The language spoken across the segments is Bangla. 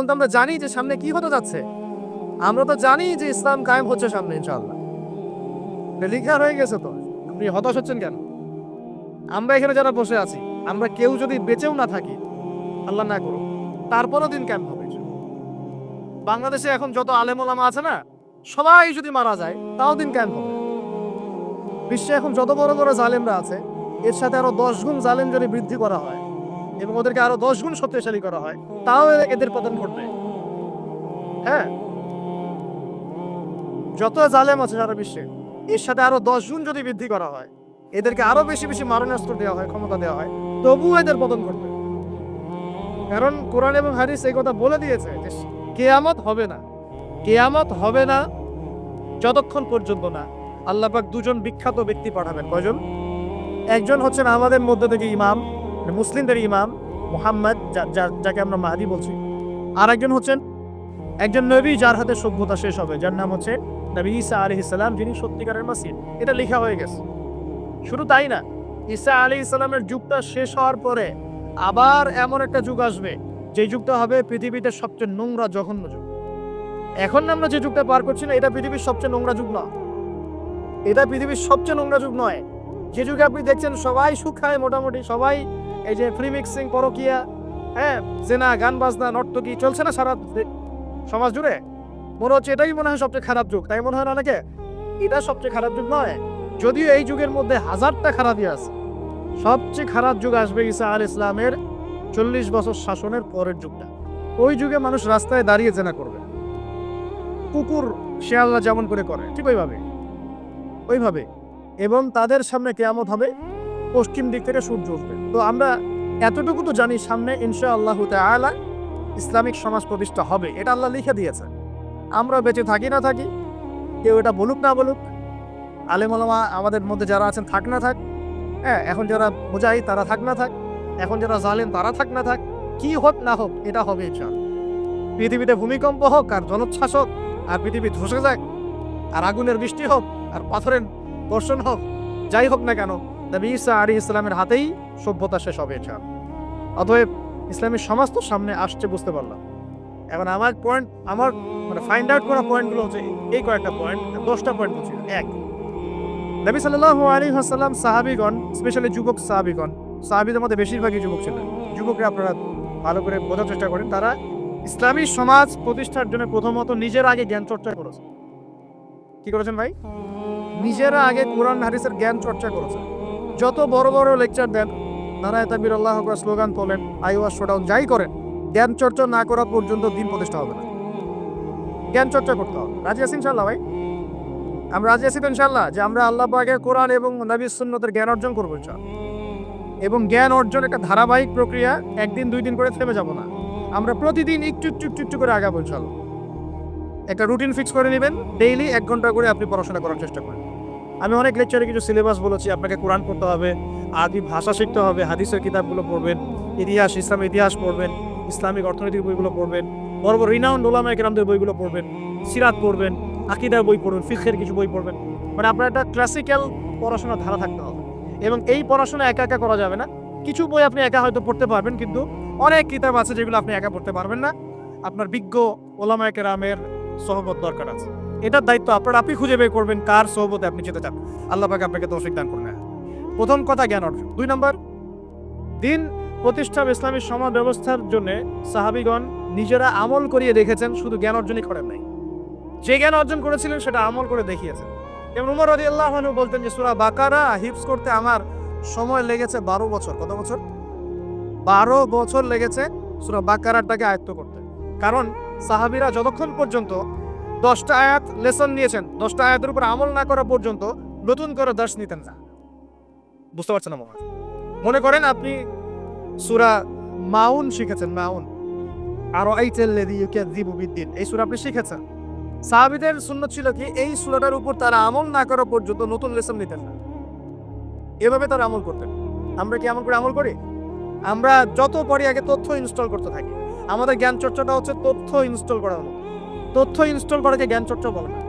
এখন তো আমরা জানি যে সামনে কি হতে যাচ্ছে। আমরা তো জানি যে ইসলাম কায়েম হচ্ছে সামনে, ইনশাআল্লাহ। এটা লেখা হয়ে গেছে তো। আপনি হতাশ হচ্ছেন কেন? আমরা এখানে যারা বসে আছি, আমরা কেউ যদি বেঁচেও না থাকি, আল্লাহ না করুক, তারপরও দিন ক্যাম্প হবে? বাংলাদেশে এখন যত আলেমোলামা আছে না, সবাই যদি মারা যায়, তাও দিন ক্যাম্প হবে? বিশ্বে এখন যত বড় বড় জালেমরা আছে, এর সাথে আরও দশ গুণ জালেম যদি বৃদ্ধি করা হয় এবং ওদেরকে আরও দশ গুণ শক্তিশালী করা হয়, তাও এদের পতন ঘটবে। হ্যাঁ? যত জালেম আছে সারা বিশ্বে, এর সাথে আরও দশ গুণ যদি বৃদ্ধি করা হয়, এদেরকে আরও বেশি বেশি মারণাস্ত্র দেওয়া হয়, ক্ষমতা দেওয়া হয়, তবুও এদের পতন ঘটবে। কারণ কোরআন এবং হাদিস এই কথা বলে দিয়েছে যে কেয়ামত হবে না, কেয়ামত হবে না, যতক্ষণ পর্যন্ত না। আল্লাহ পাক দুজন বিখ্যাত ব্যক্তি পাঠাবেন। কয়জন? একজন হচ্ছেন আমাদের মধ্যে থেকে ইমাম মুসলিমদের ইমাম মোহাম্মদ যাকে আমরা মাহাদি বলছি। আর একজন হচ্ছেন একজন নবী যার হাতে সভ্যতা শেষ হবে, যার নাম হচ্ছে নবী ঈসা আলি ইসলাম যিনি সত্যিকারের মাসিদ এটা লেখা হয়ে গেছে। শুধু তাই না, ঈসা আলী ইসলামের যুগটা শেষ হওয়ার পরে আবার এমন একটা যুগ আসবে, যে যুগটা হবে পৃথিবীতে সবচেয়ে নোংরা, জঘন্য যুগ। এখন আমরা যে যুগটা পার করছি না, এটা পৃথিবীর সবচেয়ে নোংরা যুগ নয়। এটা পৃথিবীর সবচেয়ে নোংরা যুগ নয়। যে যুগে আপনি দেখছেন সবাই সুখ খায় মোটামুটি, সবাই এই যে ফ্রি মিক্সিং পরকিয়া হ্যাঁ জেনা, গান বাজনা, নর্তকী, চলছে না সারা সমাজ জুড়ে? মনে হচ্ছে এটাই মনে হয় সবচেয়ে খারাপ যুগ, তাই মনে হয় না অনেকে এটা সবচেয়ে খারাপ যুগ নয়, যদিও এই যুগের মধ্যে হাজারটা খারাপই আছে। সবচেয়ে খারাপ যুগ আসবে ঈসা আল ইসলামের চল্লিশ বছর শাসনের পরের যুগটা। ওই যুগে মানুষ রাস্তায় দাঁড়িয়ে জেনা করবে। কুকুর শেয়াল্লা যেমন করে করে, ঠিক ওইভাবে। ওইভাবে। এবং তাদের সামনে কেয়ামত হবে পশ্চিম দিক থেকে সূর্য উঠবে। তো আমরা এতটুকু তো জানি, সামনে ইনশা আল্লাহ তাআলা ইসলামিক সমাজ প্রতিষ্ঠা হবে। এটা আল্লাহ লিখে দিয়েছে। আমরা বেঁচে থাকি না থাকি, কেউ এটা বলুক না বলুক আলেমলামা আমাদের মধ্যে যারা আছেন থাক না থাক হ্যাঁ এখন যারা মুজাহিদ তারা থাক না থাক, এখন যারা জালেন তারা থাক না থাক, কি হোক না হোক, এটা হবে ইনশাআল্লাহ। পৃথিবীতে ভূমিকম্প হোক আর জলোচ্ছ্বাস হোক, আর পৃথিবী ধসে যাক, আর আগুনের বৃষ্টি হোক, আর পাথরের বর্ষণ হোক, যাই হোক না কেন নবী ঈসা আলী ইসলামের হাতেই সভ্যতা শেষ হবে ইনশাআল্লাহ অতএব ইসলামের সমাজ তো সামনে আসছে, বুঝতে পারলাম। এখন আমার পয়েন্ট আমার মানে ফাইন্ড আউট করা পয়েন্টগুলো হচ্ছে এই কয়েকটা পয়েন্ট দশটা পয়েন্ট বলছি এক। নবী সাল্লাল্লাহু আলাইহি ওয়াসাল্লাম সাহাবীগণ স্পেশালি যুবক সাহাবীগণ, সাহাবীদের মধ্যে বেশিরভাগই যুবক ছিলেন। যুবকরা আপনারা ভালো করে বোঝার চেষ্টা করেন, তারা ইসলামী সমাজ প্রতিষ্ঠার জন্য প্রথমত নিজের আগে জ্ঞান চর্চা করেছে। কি করেছেন ভাই? নিজেরা আগে কোরআন, হাদিসের জ্ঞান চর্চা করেছে। যত বড় বড় লেকচার দেন, নারায় তাবির আল্লাহ স্লোগান তোলেন আইওয়াস শোডাউন যাই করেন জ্ঞান চর্চা না করা পর্যন্ত দিন প্রতিষ্ঠা হবে না। জ্ঞান চর্চা করতে হবে। রাজি আছি ইনশাল্লাহ ভাই? আমরা রাজি আছি তো ইনশাল্লাহ যে আমরা আল্লাহ পাকের কোরআন এবং নবী সুন্নতের জ্ঞান অর্জন করব ইনশাল্লাহ এবং জ্ঞান অর্জন একটা ধারাবাহিক প্রক্রিয়া, একদিন, দুই দিন করে থেমে যাব না। আমরা প্রতিদিন একটু একটু একটু একটু করে আগাবো ইনশাল্লাহ একটা রুটিন ফিক্স করে নেবেন ডেইলি এক ঘণ্টা করে আপনি পড়াশোনা করার চেষ্টা করেন। আমি অনেক লেকচারে কিছু সিলেবাস বলেছি, আপনাকে কোরআন পড়তে হবে আদি ভাষা শিখতে হবে, হাদিসের কিতাবগুলো পড়বেন, ইতিহাস, ইসলাম ইতিহাস পড়বেন, ইসলামিক অর্থনৈতিক বইগুলো পড়বেন, বড় বড় রিনাউন্ড ওলামা একরামদের বইগুলো পড়বেন, সিরাত পড়বেন, আকিদার বই পড়বেন ফিখের কিছু বই পড়বেন। মানে আপনার একটা ক্লাসিক্যাল পড়াশোনার ধারা থাকতে হবে। এবং এই পড়াশোনা একা একা করা যাবে না। কিছু বই আপনি একা হয়তো পড়তে পারবেন, কিন্তু অনেক কিতাব আছে যেগুলো আপনি একা পড়তে পারবেন না। আপনার বিজ্ঞ ওলামা একরামের সহবত দরকার আছে। এটার দায়িত্ব আপনার আপনি খুঁজে বের করবেন কার সহবতে আপনি যেতে চান। আল্লাহ পাকে আপনাকে তৌফিক দান করবেন প্রথম কথা জ্ঞান অর্জন। দুই নম্বর, দিন প্রতিষ্ঠা ইসলামী সমাজ ব্যবস্থার জন্য সাহাবিগণ নিজেরা আমল করিয়ে দেখেছেন শুধু জ্ঞান অর্জনই করেন নাই। যে জ্ঞান অর্জন করেছিলেন, সেটা আমল করে দেখিয়েছেন। এবং উমর রদি আল্লাহ বলতেন যে, সুরা বাকারা হিপস করতে আমার সময় লেগেছে বারো বছর। কত বছর? বারো বছর লেগেছে সুরা বাকারাটাকে আয়ত্ত করতে। কারণ সাহাবিরা যতক্ষণ পর্যন্ত দশটা আয়াত লেসন নিয়েছেন। দশটা আয়াতের উপর আমল না করা পর্যন্ত নতুন করে দর্শ নিতেন না। বুঝতে পারছেন না মনে করেন আপনি সুরা মাউন শিখেছেন, মাউন। আরও দিন এই সুরা আপনি শিখেছেন। সাহাবিদের শূন্য ছিল কি, এই সুরাটার উপর তারা আমল না করা পর্যন্ত নতুন লেসন নিতেন না। এভাবে তারা আমল করতেন। আমরা কি আমল করে আমল করি? আমরা যত পরে আগে তথ্য ইনস্টল করতে থাকি। আমাদের জ্ঞান চর্চাটা হচ্ছে তথ্য ইনস্টল করা হলো তথ্য ইনস্টল করাকে জ্ঞান চর্চা বলে না।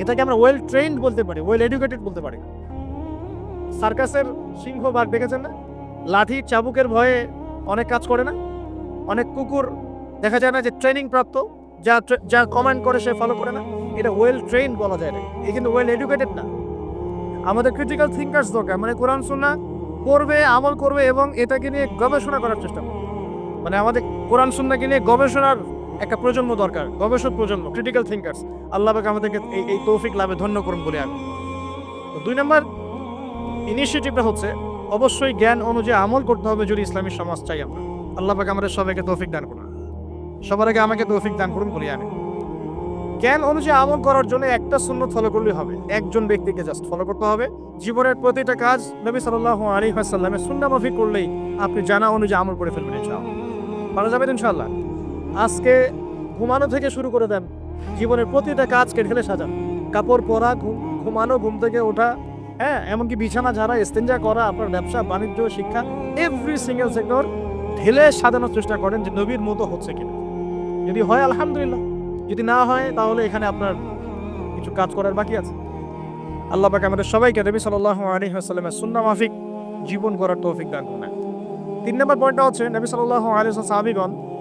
এটাকে আমরা ওয়েল ট্রেন্ড বলতে পারি ওয়েল এডুকেটেড বলতে পারি। সার্কাসের সিংহ বাঘ দেখেছেন না? লাঠি চাবুকের ভয়ে অনেক কাজ করে না? অনেক কুকুর দেখা যায় না যে ট্রেনিং প্রাপ্ত, যা যা কমান্ড করে সে ফলো করে না? এটা ওয়েল ট্রেন বলা যায় না এ কিন্তু ওয়েল এডুকেটেড না। আমাদের ক্রিটিক্যাল থিঙ্কার্স দরকার। মানে কোরআন সুন্না করবে, আমল করবে এবং এটাকে নিয়ে গবেষণা করার চেষ্টা করবে। মানে আমাদের কোরআন সুন্নাকে নিয়ে গবেষণার একটা প্রজন্ম দরকার, গবেষক প্রজন্ম ক্রিটিক্যাল থিঙ্কার্স আল্লাহ আমাদেরকে এই এই তৌফিক লাভে ধন্য করুন বলে আমি। দুই নম্বর ইনিশিয়েটিভটা হচ্ছে, অবশ্যই জ্ঞান অনুযায়ী আমল করতে হবে যদি ইসলামী সমাজ চাই আমরা। আল্লাহ পাক আমাদের সবাইকে তৌফিক দান করুন। সবার আগে আমাকে তৌফিক দান করুন বলে আমি। জ্ঞান অনুযায়ী আমল করার জন্য একটা শূন্য ফলো করলেই হবে। একজন ব্যক্তিকে জাস্ট ফলো করতে হবে। জীবনের প্রতিটা কাজ নবী সাল্লাহ আলী হাসাল্লামের সুন্না মাফিক করলেই আপনি জানা অনুযায়ী আমল করে ফেলবেন ইনশাআল্লাহ। পারা যাবে ইনশাআল্লাহ? আজকে ঘুমানো থেকে শুরু করে দেন। জীবনের প্রতিটা কাজকে ঢেলে সাজান। কাপড় পরা, ঘুম, ঘুমানো, ঘুম থেকে ওঠা হ্যাঁ এমনকি বিছানা ঝাড়া, এস্তেঞ্জা করা, আপনার ব্যবসা, বাণিজ্য, শিক্ষা এভরি সিঙ্গেল সেক্টর ঢেলে সাজানোর চেষ্টা করেন যে নবীর মতো হচ্ছে কিনা। যদি হয়, আলহামদুলিল্লাহ। যদি না হয়, তাহলে এখানে আপনার কিছু কাজ করার বাকি আছে। আল্লাহ পাক আমাদের সবাইকে, নবী সাল্লাহ আলী আসাল্লামের সুন্না মাফিক জীবন করার তৌফিক দান করুন। তিন নম্বর পয়েন্টটা হচ্ছে, নবী সাল্লাহ আলী সাহাবিগণ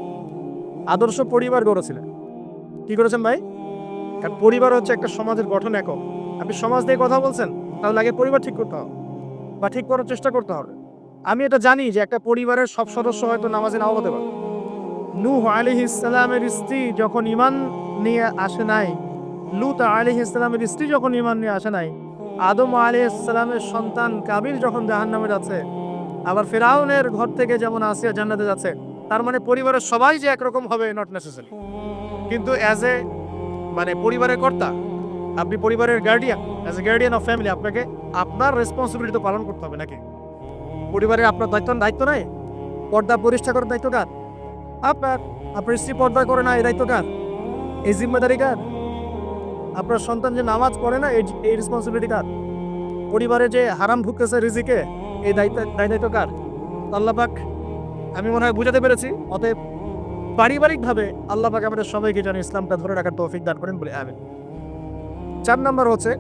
আদর্শ পরিবার গড়েছিলেন। কি করেছেন ভাই? কারণ পরিবার হচ্ছে একটা সমাজের গঠন একক। আপনি সমাজ দিয়ে কথা বলছেন, তাহলে আগে পরিবার ঠিক করতে হবে বা ঠিক করার চেষ্টা করতে হবে। আমি এটা জানি যে একটা পরিবারের সব সদস্য হয়তো নামাজে নাও হতে পারে। নূহ আলাইহিস ইসলামের স্ত্রী যখন ইমান নিয়ে আসে নাই, লুত আলাইহিস ইসলামের স্ত্রী যখন ইমান নিয়ে আসে নাই, আদম আলাইহিস ইসলামের সন্তান কাবিল যখন জাহান্নামে যাচ্ছে, আবার ফেরাউনের ঘর থেকে যেমন আসিয়া জান্নাতে যাচ্ছে তার মানে পরিবারের সবাই যে একরকম হবে নট নেসেসারি কিন্তু অ্যাজ এ মানে পরিবারের কর্তা, আপনি পরিবারের guardian as a guardian of family আপনাকে আপনার রেসপন্সিবিলিটি তো পালন করতে হবে নাকি? পরিবারের আপনার দায়িত্ব দায়িত্ব নাই? পর্দা পরিষ্কার করার দায়িত্ব কার? আপনার আপনার স্ত্রী পর্দা করে না, এই দায়িত্ব কার? এই জিম্মেদারি কার? আপনার সন্তান যে নামাজ পড়ে না, এই এই রেসপন্সিবিলিটি কার? পরিবারে যে হারাম ভুগতেছে রিজিকে, এই দায়িত্ব দায় দায়িত্ব কার? আল্লাহ পাক আমি মনে হয় বুঝাতে পেরেছি। অতএব পারিবারিকভাবে আল্লাহ পাক আমাদের সবাইকে যেন ইসলামটা ধরে রাখার তৌফিক দান করেন বলে আমি চার নম্বর হচ্ছে,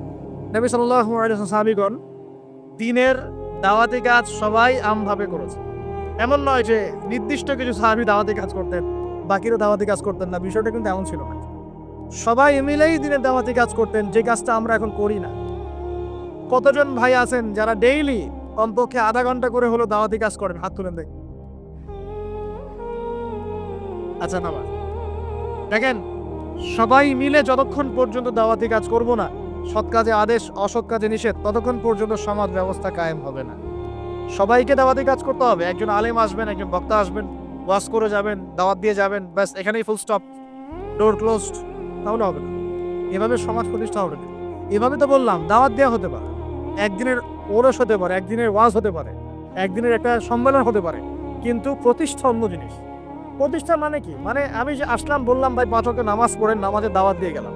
নবী সাল্লাহ সাহাবিগণ দিনের দাওয়াতি কাজ সবাই আমভাবে করেছে। এমন নয় যে নির্দিষ্ট কিছু সাহাবি দাওয়াতি কাজ করতেন, বাকিরা দাওয়াতি কাজ করতেন না, বিষয়টা কিন্তু এমন ছিল না। সবাই মিলেই দিনের দাওয়াতি কাজ করতেন, যে কাজটা আমরা এখন করি না। কতজন ভাই আছেন যারা ডেইলি কমপক্ষে আধা ঘণ্টা করে হলো দাওয়াতি কাজ করেন, হাত তুলেন দেখ। আচ্ছা না দেখেন, সবাই মিলে যতক্ষণ পর্যন্ত দাওয়াতি কাজ করব না, সৎ কাজে আদেশ, অসৎ কাজে নিষেধ, ততক্ষণ পর্যন্ত সমাজ ব্যবস্থা কায়েম হবে না। সবাইকে দাওয়াতি কাজ করতে হবে। একজন আলেম আসবেন, একজন বক্তা আসবেন ওয়াশ করে যাবেন, দাওয়াত দিয়ে যাবেন, ব্যাস, এখানেই ফুল স্টপ ডোর ক্লোজড তাহলে হবে না। এভাবে সমাজ প্রতিষ্ঠা হবে না। এভাবে তো বললাম, দাওয়াত দেওয়া হতে পারে। একদিনের ওরস হতে পারে, একদিনের ওয়াজ হতে পারে, একদিনের একটা সম্মেলন হতে পারে, কিন্তু প্রতিষ্ঠা অন্য জিনিস। প্রতিষ্ঠা মানে কি? মানে আমি যে আসলাম, বললাম, ভাই পাঁচ নামাজ পড়েন নামাজের দাওয়াত দিয়ে গেলাম।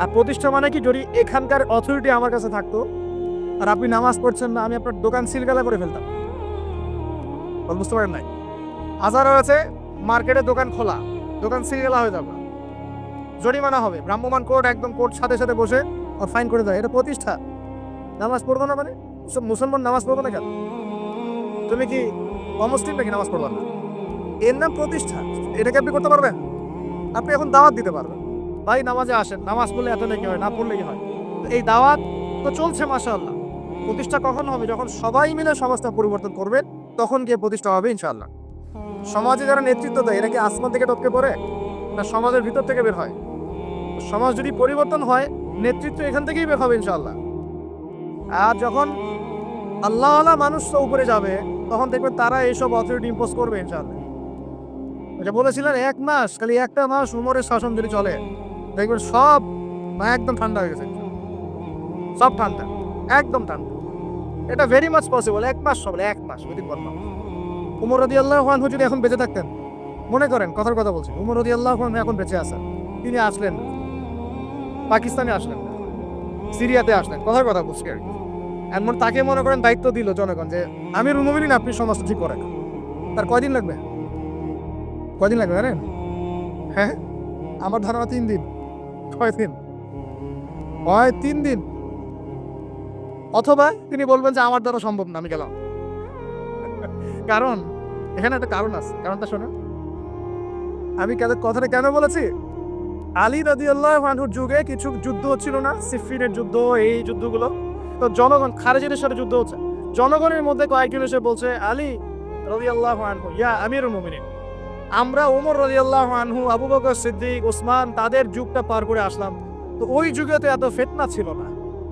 আর প্রতিষ্ঠা মানে কি? যদি এখানকার অথরিটি আমার কাছে থাকতো, আর আপনি নামাজ পড়ছেন না, আমি আপনার দোকান সিলগালা করে ফেলতাম। বুঝতে পারেন নাই? হাজার হয়েছে মার্কেটে দোকান খোলা, দোকান সিলগালা হয়ে যাবে। জরিমানা হবে ভ্রাম্যমান কোর্ট একদম কোর্ট সাথে সাথে বসে আর ফাইন করে দেয়। এটা প্রতিষ্ঠা। নামাজ পড়ব না মানে? সব মুসলমান নামাজ পড়ব না কেন? তুমি কি অমুসলিম নাকি নামাজ পড়ব না? এর নাম প্রতিষ্ঠা। এটাকে আপনি করতে পারবেন? আপনি এখন দাওয়াত দিতে পারবেন। ভাই, নামাজে আসেন। নামাজ পড়লে এত নাকি হয়? না পড়লে কি হয়। এই দাওয়াত তো চলছে, মাশাআল্লাহ। প্রতিষ্ঠা কখন হবে? যখন সবাই মিলে সমাজটা পরিবর্তন করবে তখন গিয়ে প্রতিষ্ঠা হবে ইনশাল্লাহ সমাজে যারা নেতৃত্ব দেয়, এরা কি আসমান থেকে টপকে পড়ে? না সমাজের ভিতর থেকে বের হয়? সমাজ যদি পরিবর্তন হয়, নেতৃত্ব এখান থেকেই বের হবে ইনশাল্লাহ আর যখন আল্লাহ আল্লাহ মানুষ উপরে যাবে, তখন দেখবেন তারা এইসব অথরিটি ইম্পোজ করবে, ইনশাআল্লাহ। এটা বলেছিলেন এক মাস, খালি একটা মাস উমরের শাসন যদি চলে, দেখবেন সব একদম ঠান্ডা হয়ে গেছে। সব ঠান্ডা, একদম ঠান্ডা। এটা ভেরি মাচ পসিবল এক মাস সব এক মাস যদি বললাম উমর রদি আল্লাহ খানহু যদি এখন বেঁচে থাকতেন, মনে করেন, কথার কথা বলছি, উমর রদি আল্লাহ খান এখন বেঁচে আছেন, তিনি আসলেন পাকিস্তানে আসলেন সিরিয়াতে আসলেন, কথার কথা বলছি আর কি। এমন তাকে মনে করেন দায়িত্ব দিল জনগণ যে আমি রুমবিন আপনি সমস্ত ঠিক করেন। তার কয়দিন লাগবে? কয়দিন লাগবে জানেন? হ্যাঁ? আমার ধারণা তিন দিন। ছয় দিন। হয় তিন দিন। অথবা তিনি বলবেন যে আমার দ্বারা সম্ভব না, আমি গেলাম। কারণ, এখানে একটা কারণ আছে। কারণটা শোনেন। আমি কেন কথাটা কেন বলেছি? আলী রাজি আল্লাহ আনহুর যুগে কিছু যুদ্ধ হচ্ছিল না সিফিনের যুদ্ধ, এই যুদ্ধগুলো। তো জনগণ খারেজিদের সাথে যুদ্ধ হচ্ছে। জনগণের মধ্যে কয়েকজন এসে বলছে, আলী রবি আল্লাহ ইয়া আমির মুমিনিন। আমরা ওমর রবি আল্লাহ আনহু, আবু বকর সিদ্দিক, ওসমান তাদের যুগটা পার করে আসলাম। তো ওই যুগে তো এত ফেতনা ছিল না।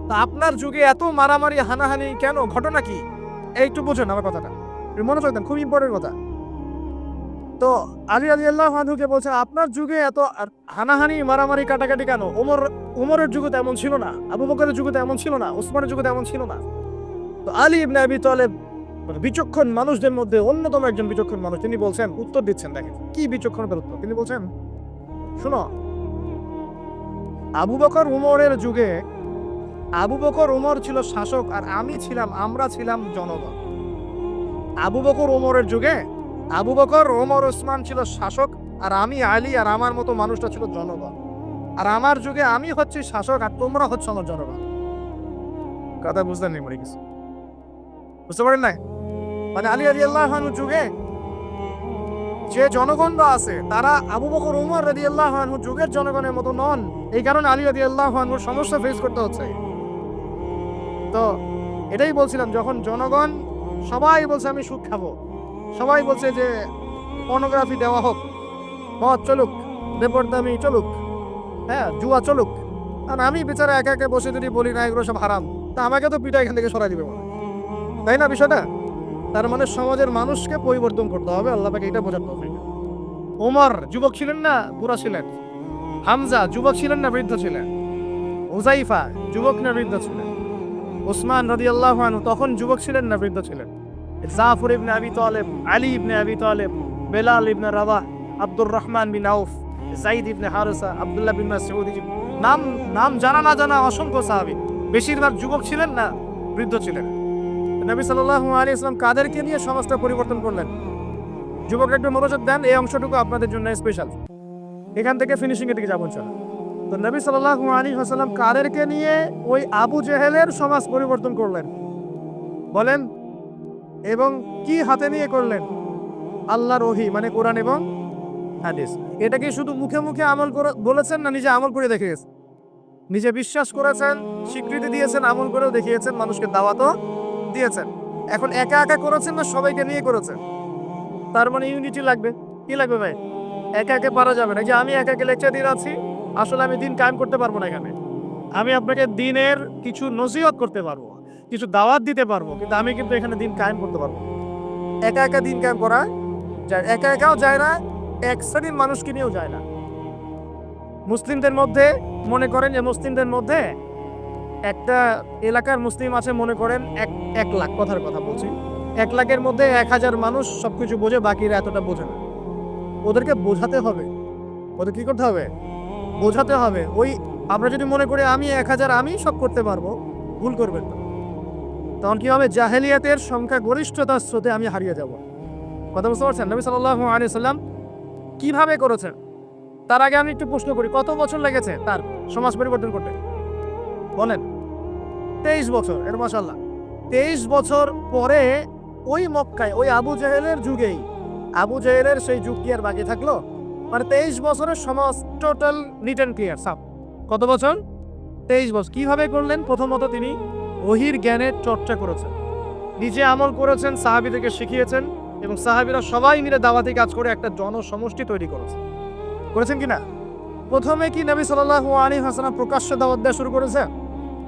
তা আপনার যুগে এত মারামারি, হানাহানি কেন? ঘটনা কি? এই একটু বুঝুন আমার কথাটা। একটু মনে রাখবেন খুব ইম্পর্টেন্ট কথা। তো আলী আলী আল্লাহ আনহুকে বলছে, আপনার যুগে এত হানাহানি, মারামারি, কাটাকাটি কেন? ওমর উমরের যুগে তো এমন ছিল না, আবু বকরের যুগে তো এমন ছিল না, ওসমানের যুগে তো এমন ছিল না। তো আলী ইবনে আবি তালেব বিচক্ষণ মানুষদের মধ্যে অন্যতম একজন বিচক্ষণ মানুষ, তিনি বলছেন, উত্তর দিচ্ছেন, দেখেন, কি বিচক্ষণতার উত্তর? তিনি বলছেন, শুনো, আবু বকর উমরের যুগে আবু বকর উমর ছিল শাসক আর আমি ছিলাম, আমরা ছিলাম জনগণ। আবু বকর উমরের যুগে আবু বকর ওমর ওসমান ছিল শাসক আর আমি আলী আর আমার মতো মানুষটা ছিল জনগণ। আর আমার যুগে আমি হচ্ছি শাসক আর তোমরা হচ্ছে আমার জনগণ। কথা বুঝতেন নি মরে কিছু বুঝতে পারেন না মানে আলী আলী আল্লাহর যুগে যে জনগণরা আছে, তারা আবু বকর, উমর রাদি আল্লাহ যুগের জনগণের মতো নন। এই কারণে আলী রাদি আল্লাহ সমস্যা ফেস করতে হচ্ছে। তো এটাই বলছিলাম, যখন জনগণ, সবাই বলছে আমি সুখ খাব। সবাই বলছে যে পর্নোগ্রাফি দেওয়া হোক, মদ চলুক, বেপরদামি চলুক হ্যাঁ জুয়া চলুক। আর আমি বেচারা একা একা বসে যদি বলি না, এগুলো সব হারাম, তা আমাকে তো পিঠা এখান থেকে সরাই দিবে তাই না বিষয়টা? তার মানে সমাজের মানুষকে পরিবর্তন করতে হবে, আল্লাহ পাকে এটা বোঝাতে হবে ওমর, যুবক ছিলেন না, বুড়া ছিলেন। হামজা, যুবক ছিলেন না, বৃদ্ধ ছিলেন। হুজাইফা যুবক না, বৃদ্ধ ছিলেন। ওসমান রদি আল্লাহ তখন যুবক ছিলেন না, বৃদ্ধ ছিলেন। জাফর ইবনে আবি তালেব, আলী ইবনে আবি তালেব, বেলাল ইবনে রাবাহ আব্দুর রহমান বিন আউফ জাইদ ইবনে হারসা, আব্দুল্লাহ বিন মাসউদ নাম নাম জানা না জানা অসংখ্য সাহাবী। বেশিরভাগ যুবক ছিলেন না, বৃদ্ধ ছিলেন। নবী সাল্লাল্লাহু আলাইহি ইসলাম কাদেরকে নিয়ে সমাজটা পরিবর্তন করলেন। যুবকরা একটু মনোযোগ দেন, এই অংশটুকু আপনাদের জন্য স্পেশাল এখান থেকে ফিনিশিং এর দিকে যাব চলো তো নবী সাল্লাল্লাহু আলাইহি ওয়াসাল্লাম কাদেরকে নিয়ে ওই আবু জেহেলের সমাজ পরিবর্তন করলেন। বলেন, এবং কি হাতে নিয়ে করলেন? আল্লাহর ওহি মানে কোরআন এবং হাদিস। এটা কি শুধু মুখে মুখে আমল করে, বলেছেন না নিজে আমল করে দেখিয়েছেন? নিজে বিশ্বাস করেছেন, স্বীকৃতি দিয়েছেন, আমল করেও দেখিয়েছেন, মানুষকে দাওয়াতও দিয়েছেন। এখন একা একা করেছেন না সবাইকে নিয়ে করেছেন? তার মানে ইউনিটি লাগবে। কি লাগবে ভাই? একা একা পারা যাবে না। যে আমি একা একা লেকচার দিয়ে আছি আসলে আমি দিন কায়েম করতে পারব না এখানে। আমি আপনাকে দিনের কিছু নসিহত করতে পারব কিছু দাওয়াত দিতে পারব কিন্তু আমি কিন্তু এখানে দিন কায়েম করতে পারব একা একা দিন কায়েম করা যায় একা একাও যায় না এক শ্রেণির মানুষকে নিয়েও যায় না। মুসলিমদের মধ্যে মনে করেন যে মুসলিমদের মধ্যে একটা এলাকার মুসলিম আছে মনে করেন, এক এক লাখ কথার কথা বলছি। এক লাখের মধ্যে এক হাজার মানুষ সবকিছু বোঝে, বাকিরা এতটা বোঝে না। ওদেরকে বোঝাতে হবে। ওদের কি করতে হবে? বোঝাতে হবে। ওই, আমরা যদি মনে করি আমি এক হাজার, আমি সব করতে পারব, ভুল করবেন না। তখন কি হবে? জাহেলিয়াতের সংখ্যা গরিষ্ঠতার স্রোতে আমি হারিয়ে যাব। কথা বুঝতে পারছেন? নবী সাল্লাল্লাহু আলাইহি সাল্লাম কীভাবে করেছেন? তার আগে আমি একটু প্রশ্ন করি, কত বছর লেগেছে তার সমাজ পরিবর্তন করতে? বলেন, তেইশ বছর, এর মাসাল্লাহ তেইশ বছর পরে ওই মক্কায়, ওই আবু জাহেলের যুগেই, আবু জাহেলের সেই যুগ কি আর বাকি থাকল? মানে তেইশ বছরের সমাজ টোটাল নিট অ্যান্ড ক্লিয়ার সাপ কত বছর? তেইশ বছর। কীভাবে করলেন? প্রথমত তিনি ওহির জ্ঞানের চর্চা করেছেন। নিজে আমল করেছেন সাহাবিদেরকে শিখিয়েছেন এবং সাহাবিরা সবাই মিলে দাওয়াতি কাজ করে একটা জনসমষ্টি তৈরি করেছে। করেছেন কি না? প্রথমে কি নবী সাল্লাল্লাহু আলাইহি হাসানা প্রকাশ্য দাওয়াত দেওয়া শুরু করেছে?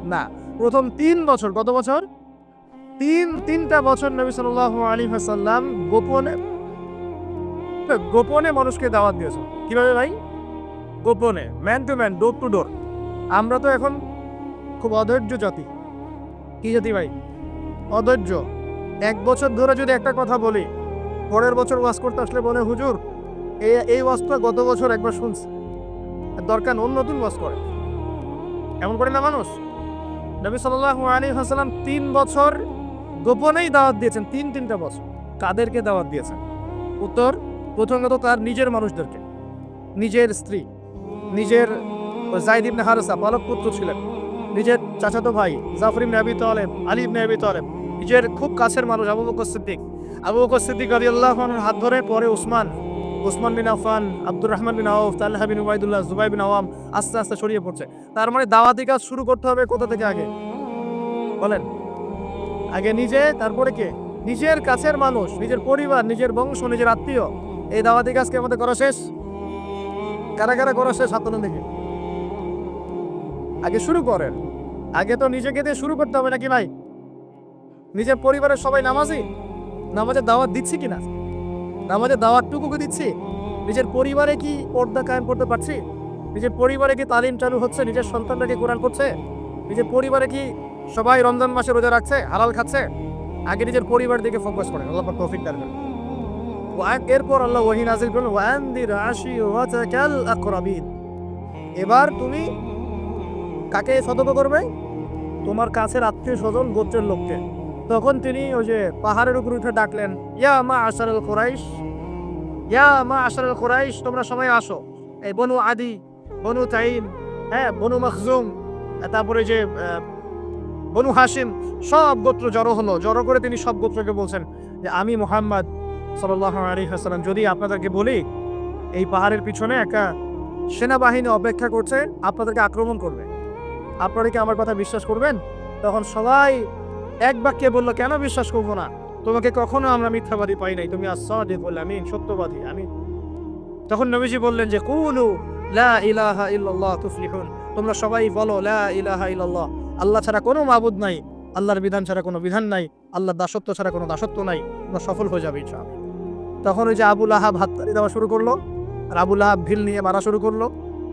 না, প্রথম তিন বছর, কত বছর? তিন, তিনটা বছর নবী সাল্লাল্লাহু আলাইহি হাসাল্লাম গোপনে গোপনে মানুষকে দাওয়াত দিয়েছে কীভাবে ভাই? গোপনে man to man door to door আমরা তো এখন খুব অধৈর্য জাতি। কি জাতি ভাই? অধৈর্য। এক বছর ধরে যদি একটা কথা বলি, পরের বছর ওয়াজ করতে আসলে বলে, হুজুর, এই এই ওয়াজটা গত বছর একবার শুনছি। দরকার অন্য নতুন ওয়াজ করে এমন করে না মানুষ? নবী সাল্লাল্লাহু আলাইহি হাসালাম তিন বছর গোপনেই দাওয়াত দিয়েছেন, তিন তিনটা বছর। কাদেরকে দাওয়াত দিয়েছেন? উত্তর, প্রথমত তার নিজের মানুষদেরকে। নিজের স্ত্রী, নিজের জাইদ ইবনে হারসা, বালক পুত্র ছিলেন। নিজের চাচাতো ভাই জাফর ইবনে আবি তালেব, আলী ইবনে আবি তালেব, নিজের খুব কাছের মানুষ আবু বকর সিদ্দিক। আবু বকর সিদ্দিক রাদিয়াল্লাহু আনহুর হাত ধরে পরে উসমান ওসমান বিন আফান আব্দুর রহমান বিন আউফ তাল্লাহ বিন উবাইদুল্লাহ, জুবাই বিন আওয়াম আস্তে আস্তে ছড়িয়ে পড়ছে। তার মানে দাওয়াতি কাজ শুরু করতে হবে কোথা থেকে আগে? বলেন। আগে নিজে, তারপরে কে? নিজের কাছের মানুষ, নিজের পরিবার, নিজের বংশ, নিজের আত্মীয়। এই দাওয়াতি কাজকে আমাদের করা শেষ? কারা কারা করা শেষ হাত তোলেন দেখি। আগে শুরু করেন। আগে তো নিজেকে দিয়ে শুরু করতে হবে নাকি ভাই? নিজের পরিবারের সবাই নামাজি? নামাজের দাওয়াত দিচ্ছি কিনা? নামাজের দাওয়াতটুকুকে দিচ্ছি। নিজের পরিবারে কি পর্দা কায়েম করতে পারছি? নিজের পরিবারে কি তালিম চালু হচ্ছে? নিজের সন্তানরা কি কোরআন করছে নিজের পরিবারে কি সবাই রমজান মাসে রোজা রাখছে, হালাল খাচ্ছে? আগে নিজের পরিবার দিকে ফোকাস করেন। আল্লাহ তৌফিক দান এরপর আল্লাহ ওয়াহি নাজিল করলেন ওয়ান্দির আশি ওয়াতাকাল আকরাবিন। এবার তুমি কাকে সতর্ক করবে? তোমার কাছের আত্মীয় স্বজন গোত্রের লোককে। তখন তিনি ওই যে পাহাড়ের উপর উঠে ডাকলেন, ইয়া মা আশারুল কোরাইশ, ইয়া মা আশারুল কোরাইশ, তোমরা সবাই আসো। এই বনু আদি, বনু তাইম হ্যাঁ বনু মখজুম তারপরে যে বনু হাসিম সব গোত্র জড়ো হলো। জড়ো করে তিনি সব গোত্রকে বলছেন যে, আমি মোহাম্মদ সাল্লাহ আলী হাসালাম যদি আপনাদেরকে বলি, এই পাহাড়ের পিছনে একটা সেনাবাহিনী অপেক্ষা করছে, আপনাদেরকে আক্রমণ করবে। আপনারা কি আমার কথা বিশ্বাস করবেন? তখন সবাই এক বাক্যে বলল, কেন বিশ্বাস করব না? তোমাকে কখনো আমরা মিথ্যাবাদী পাই নাই। তুমি আসাদে বললে আমি সত্যবাদী আমি তখন নবীজি বললেন যে, কুলু লা ইলাহা ইল্লাল্লাহ তুফলিহুন। তোমরা সবাই বলো, লা ইলাহা ইল্লাল্লাহ। আল্লাহ ছাড়া কোনো মাবুদ নাই। আল্লাহর বিধান ছাড়া কোনো বিধান নাই। আল্লাহর দাসত্ব ছাড়া কোনো দাসত্ব নাই। তোমরা সফল হয়ে যাবে, ইনশাআল্লাহ। তখন ওই যে আবুল আহাব হাততালি দেওয়া শুরু করল আর আবুল আহাব ভিল নিয়ে মারা শুরু করল।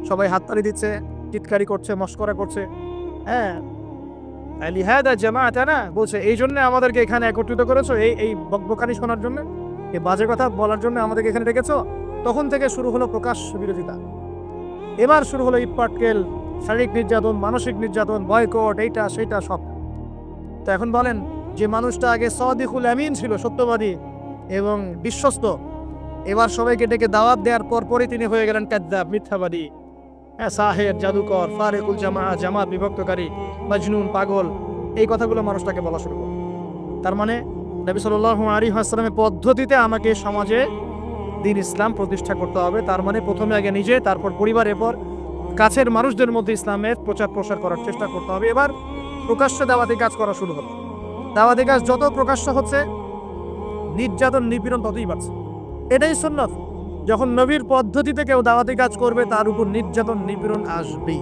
সবাই হাততালি দিচ্ছে, চিৎকারি করছে, মস্করা করছে। হ্যাঁ লিহাদা জামাআতা না বলছে, এই জন্য আমাদেরকে এখানে একত্রিত করেছ, এই এই বকবকানি শোনার জন্য? এই বাজে কথা বলার জন্য আমাদেরকে এখানে রেখেছো তখন থেকে শুরু হলো প্রকাশ বিরোধিতা। এবার শুরু হলো ইটপাটকেল শারীরিক নির্যাতন, মানসিক নির্যাতন, বয়কট, এইটা, সেইটা সব। তো এখন বলেন, যে মানুষটা আগে সদিকুল আমিন ছিল, সত্যবাদী এবং বিশ্বস্ত, এবার সবাইকে ডেকে দাওয়াত দেওয়ার পর পরই তিনি হয়ে গেলেন কাদ্দাব মিথ্যাবাদী। সাহের জাদুকর, ফারেকুল জামা, জামাত বিভক্তকারী, মজনুন, পাগল, এই কথাগুলো মানুষটাকে বলা শুরু করে। তার মানে নবী সাল্লাল্লাহু আলাইহি ওয়াসাল্লামের পদ্ধতিতে আমাকে সমাজে দিন ইসলাম প্রতিষ্ঠা করতে হবে। তার মানে প্রথমে আগে নিজে, তারপর পরিবার, এরপর কাছের মানুষদের মধ্যে ইসলামের প্রচার প্রসার করার চেষ্টা করতে হবে। এবার প্রকাশ্য দাওয়াতি কাজ করা শুরু হলো। দাওয়াতি কাজ যত প্রকাশ্য হচ্ছে, নির্যাতন, নিপীড়ন ততই বাড়ছে। এটাই সুন্নত। যখন নবীর পদ্ধতিতে কেউ দাওয়াতি কাজ করবে, তার উপর নির্যাতন, নিপীড়ন আসবেই।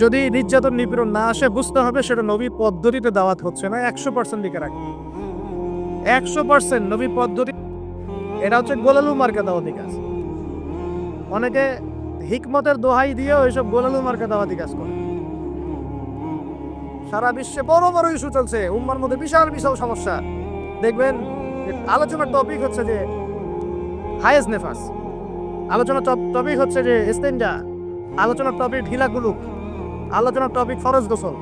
যদি নির্যাতন, নিপীড়ন না আসে, বুঝতে হবে সেটা নবীর পদ্ধতিতে দাওয়াত হচ্ছে না, একশো পার্সেন্ট দিকে রাখবে একশো পার্সেন্ট নবীর পদ্ধতি, এটা হচ্ছে গোলালু মার্কা দাওয়াতি কাজ। অনেকে হিকমতের দোহাই দিয়ে ওইসব গোলালু মার্কা দাওয়াতি কাজ করে। সারা বিশ্বে বড় বড় ইস্যু চলছে, উম্মার মধ্যে বিশাল বিশাল সমস্যা। দেখবেন, আলোচনার টপিক হচ্ছে যে হায়েস্ট নেফাস। আলোচনার টপিক হচ্ছে যে এস্তেঞ্জা আলোচনার টপিক ঢিলা গুলুক আলোচনার টপিক ফরজ গোসল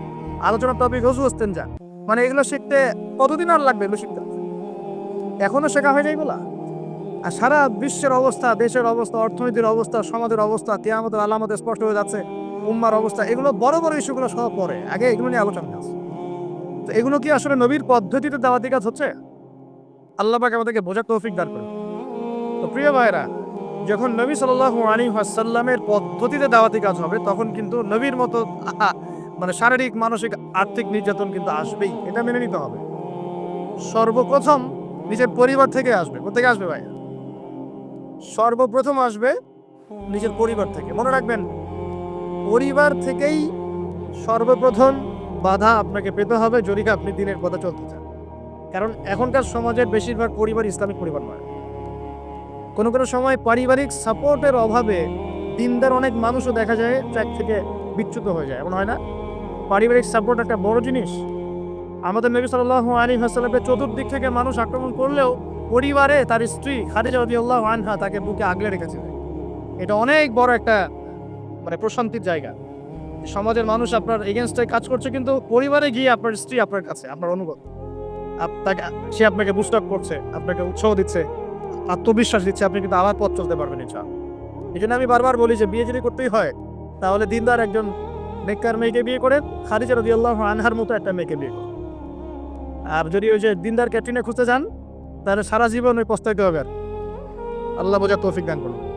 আলোচনার টপিক হজু এস্তেঞ্জা মানে এগুলো শিখতে কতদিন আর লাগবে এগুলো শিখতে? এখনও শেখা হয়ে যায় এগুলা? আর সারা বিশ্বের অবস্থা, দেশের অবস্থা, অর্থনীতির অবস্থা, সমাজের অবস্থা তিয়ামতের আলামতে স্পষ্ট হয়ে যাচ্ছে, উম্মার অবস্থা, এগুলো বড় বড় ইস্যুগুলো সব পরে। আগে এগুলো নিয়ে আলোচনা আছে তো এগুলো কি আসলে নবীর পদ্ধতিতে দাওয়াতি কাজ হচ্ছে? আল্লাহ পাক আমাদেরকে বোঝার তৌফিক দান করে তো প্রিয় ভাইরা, যখন নবী সাল্লাল্লাহু আলাইহি ওয়াসাল্লামের পদ্ধতিতে দাওয়াতি কাজ হবে, তখন কিন্তু নবীর মতো মানে শারীরিক, মানসিক, আর্থিক নির্যাতন কিন্তু আসবেই। এটা মেনে নিতে হবে। সর্বপ্রথম নিজের পরিবার থেকে আসবে। কোথেকে আসবে ভাই সর্বপ্রথম আসবে নিজের পরিবার থেকে। মনে রাখবেন, পরিবার থেকেই সর্বপ্রথম বাধা আপনাকে পেতে হবে যদি আপনি দিনের কথা চলতে চান। কারণ এখনকার সমাজের বেশিরভাগ পরিবার ইসলামিক পরিবার নয়। কোনো কোনো সময় পারিবারিক সাপোর্টের অভাবে দিনদার অনেক মানুষও দেখা যায় ট্র্যাক থেকে বিচ্যুত হয়ে যায়। এমন হয় না? পারিবারিক সাপোর্ট একটা বড় জিনিস। আমাদের নবী সাল্লাল্লাহু আলাইহি ওয়াসাল্লামের চতুর্দিক থেকে মানুষ আক্রমণ করলেও পরিবারে তার স্ত্রী খাদিজা রাদিয়াল্লাহু আনহা তাকে বুকে আগলে রেখেছিলেন। এটা অনেক বড় একটা মানে প্রশান্তির জায়গা। সমাজের মানুষ আপনার এগেনস্টে কাজ করছে কিন্তু পরিবারে গিয়ে আপনার স্ত্রী আপনার কাছে, আপনার অনুভব আপনাকে সে আপনাকে বুস্ট আপ করছে, আপনাকে উৎসাহ দিচ্ছে। আত্মবিশ্বাস দিচ্ছে, আপনি কিন্তু আবার পথ চলতে পারবেন ইচ্ছা এই জন্য আমি বারবার বলি যে, বিয়ে যদি করতেই হয়, তাহলে দিনদার একজন বেকার মেয়েকে বিয়ে করে রদি আল্লাহ আনহার মতো একটা মেয়েকে বিয়ে করে। আর যদি ওই যে দিনদার ক্যাটরিনে খুঁজতে যান, তাহলে সারা জীবন ওই পস্তাইতে হবে আর। আল্লাহ বোঝা তৌফিক দান করুন।